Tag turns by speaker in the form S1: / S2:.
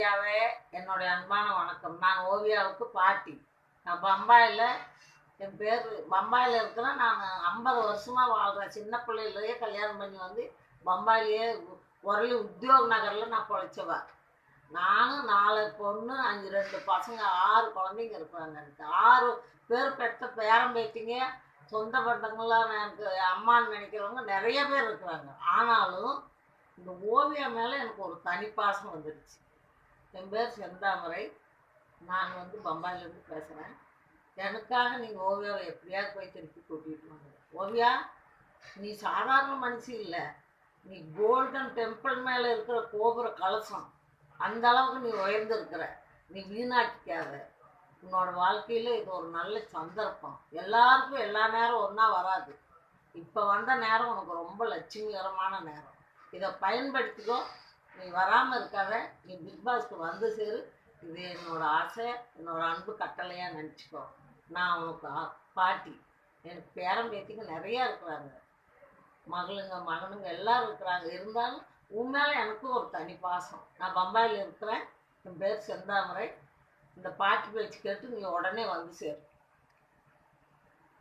S1: ஓவியாவே என்னுடைய அன்பான வணக்கம். நான் ஓவியாவுக்கு பாட்டி. நான் பம்பாயில் என் பேர் பம்பாயில் இருக்கிறேன் நான் ஐம்பது வருஷமாக வாழ்கிறேன் சின்ன பிள்ளையிலேயே கல்யாணம் பண்ணி வந்து பம்பாயிலேயே உரளி உத்தியோக நகரில் நான் பொழைச்சவா. நானும் நாலு பொண்ணு அஞ்சு ரெண்டு பசங்க ஆறு குழந்தைங்க இருப்பாங்க எனக்கு. ஆறு பேர் பெற்ற பேரம் பேத்திங்க சொந்த பந்தங்கள்லாம் எனக்கு அம்மான்னு நினைக்கிறவங்க நிறைய பேர் இருக்கிறாங்க. ஆனாலும் இந்த ஓவியம் மேலே எனக்கு ஒரு தனிப்பாசம் வந்துடுச்சு என் பேர் செந்தாமரை நான் வந்து பம்பாயிலேருந்து பேசுகிறேன் எனக்காக நீங்கள் ஓவியாவை எப்படியாவது போய் திருப்பி கூட்டிகிட்டு வாங்க. ஓவியா நீ சாதாரண மனுஷி இல்லை. நீ கோல்டன் டெம்பிள் மேலே இருக்கிற கோபுர கலசம். அந்த அளவுக்கு நீ உயர்ந்திருக்கிற நீ வீணாக்கிக்காத. உன்னோட வாழ்க்கையில் இது ஒரு நல்ல சந்தர்ப்பம். எல்லாருக்கும் எல்லா நேரம் ஒன்றா வராது. இப்போ வந்த நேரம் உனக்கு ரொம்ப லட்சுமிகரமான நேரம். இதை பயன்படுத்திக்கோ. நீ வராமல் இருக்காத நீ பிக் பாஸ்க்கு வந்து சேரு. இது என்னோட ஆசை என்னோட அன்பு கட்டளையாக நினச்சிக்கோ நான் உனக்கு பாட்டி. எனக்கு பேரம் பேத்திங்க நிறையா இருக்கிறாங்க. மகளுங்க மகனுங்க எல்லாரும் இருக்கிறாங்க. இருந்தாலும் உன் மேலே எனக்கும் ஒரு தனி பாசம். நான் பம்பாயில் இருக்கிறேன். என் பேர் செந்தாமரை. இந்த பாட்டி பேச்சு கேட்டு நீ உடனே வந்து சேரு.